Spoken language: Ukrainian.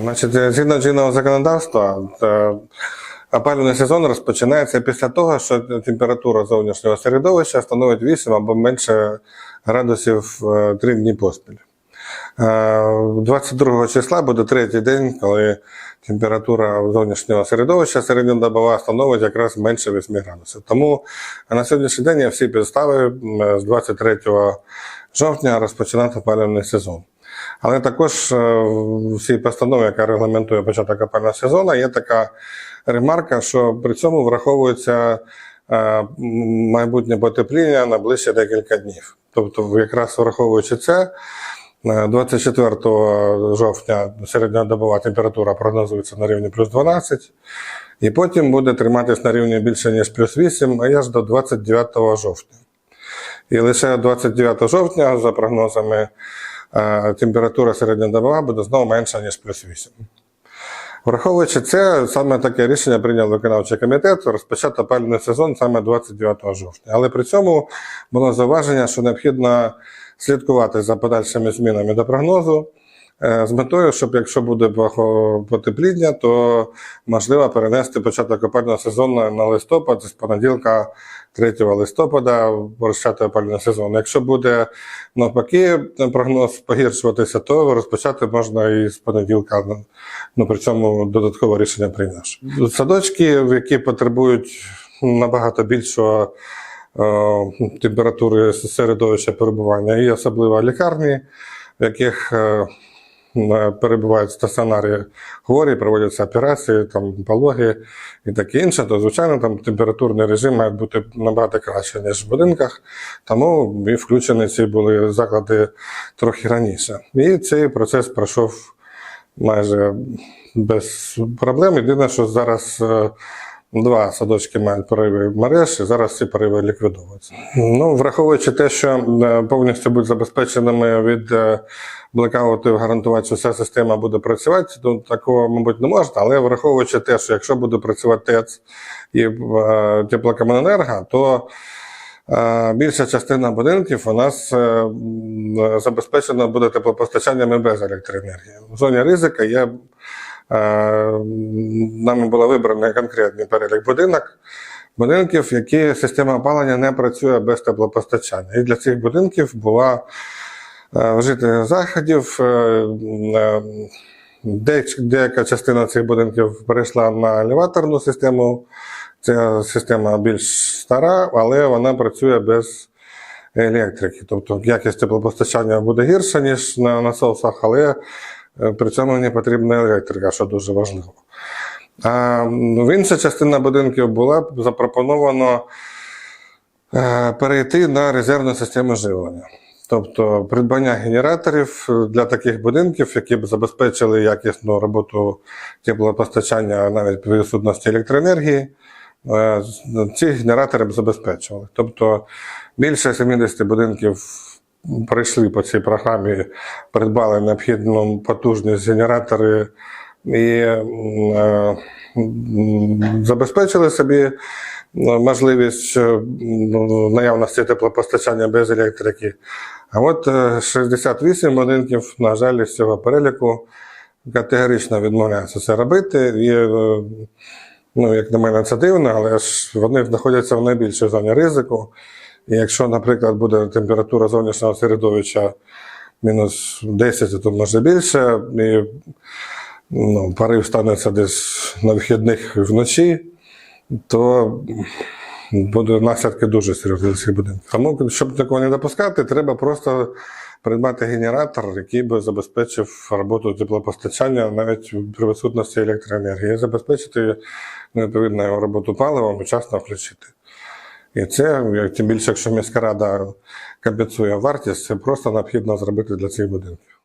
Значить, згідно чинного законодавства, е, опалювальний сезон розпочинається після того, що температура зовнішнього середовища становить 8 або менше градусів 3 дні поспіль. Е, 22 числа буде третій день, коли температура зовнішнього середовища середньодобова становить якраз менше 8 градусів. Тому на сьогоднішній день є всі підстави з 23 жовтня розпочинати опалювальний сезон. Але також е, в цій постанові, яка регламентує початок опалювального сезону, є така ремарка, що при цьому враховується е, майбутнє потепління на ближче декілька днів. Тобто, якраз враховуючи це, е, 24 жовтня середньодобова температура прогнозується на рівні плюс 12, і потім буде триматись на рівні більше, ніж плюс 8, а аж до 29 жовтня. І лише 29 жовтня, за прогнозами, е, температура середньодобова буде знову менша, ніж плюс 8. Враховуючи це, саме таке рішення прийняв виконавчий комітет розпочати опалювальний сезон саме 29 жовтня. Але при цьому було зауваження, що необхідно слідкувати за подальшими змінами до прогнозу. е, З метою, щоб якщо буде потепління, то можливо перенести початок опалювального сезону на листопад з понеділка 3 листопада розпочати опалювальний сезон. Якщо буде навпаки прогноз погіршуватися, то розпочати можна і з понеділка. Ну при цьому додаткове рішення прийнявши. Садочки, які потребують набагато більшого температури середовища перебування, і особливо лікарні, в яких е, е, перебувають стаціонарі хворі, проводяться операції, там пологи і таке інше, то звичайно там температурний режим має бути набагато краще, ніж в будинках. Тому і включені ці були заклади трохи раніше. І цей процес пройшов майже без проблем. Єдине, що зараз е, два садочки мають пориви мереж, і зараз ці пориви ліквідовуються. Ну, враховуючи те, що е, повністю будуть забезпеченими від е, блекаутів, гарантувати, що вся система буде працювати, то такого, мабуть, не можна. Але враховуючи те, що якщо буде працювати ТЕЦ і е, теплокомуненерго, то Більша частина будинків у нас забезпечена буде теплопостачанням і без електроенергії. В зоні ризика є нами було вибрано конкретний перелік будинок, будинків, які система опалення не працює без теплопостачання. І для цих будинків була е, вжити заходів. е, е, деяк- Деяка частина цих будинків перейшла на елеваторну систему. Ця система більш стара, але вона працює без електрики. Тобто якість теплопостачання буде гірша, ніж на насосах, але е, при цьому не потрібна електрика, що дуже важливо. А в інша частина будинків була запропоновано е, перейти на резервну систему живлення. Тобто придбання генераторів для таких будинків, які б забезпечили якісну роботу теплопостачання навіть при відсутності електроенергії, е, ці генератори б забезпечували. Тобто більше 70 будинків пройшли по цій програмі, придбали необхідну потужність генератори і е, забезпечили собі е, можливість е, наявності теплопостачання без електрики. А от е, 68 будинків, на жаль, з цього переліку категорично відмовляються це робити. І, ну, як на мене, це дивно, але ж вони знаходяться в найбільшій зоні ризику. І якщо, наприклад, буде температура зовнішнього середовища мінус 10, то може більше, і ну, порив станеться десь на вихідних вночі, то будуть наслідки дуже серйозні для цих будинків. Тому, щоб такого не допускати, треба просто придбати генератор, який би забезпечив роботу теплопостачання навіть при відсутності електроенергії, забезпечити відповідно його роботу паливом і вчасно включити. І це, тим більше, якщо міська рада компенсує вартість, це просто необхідно зробити для цих будинків.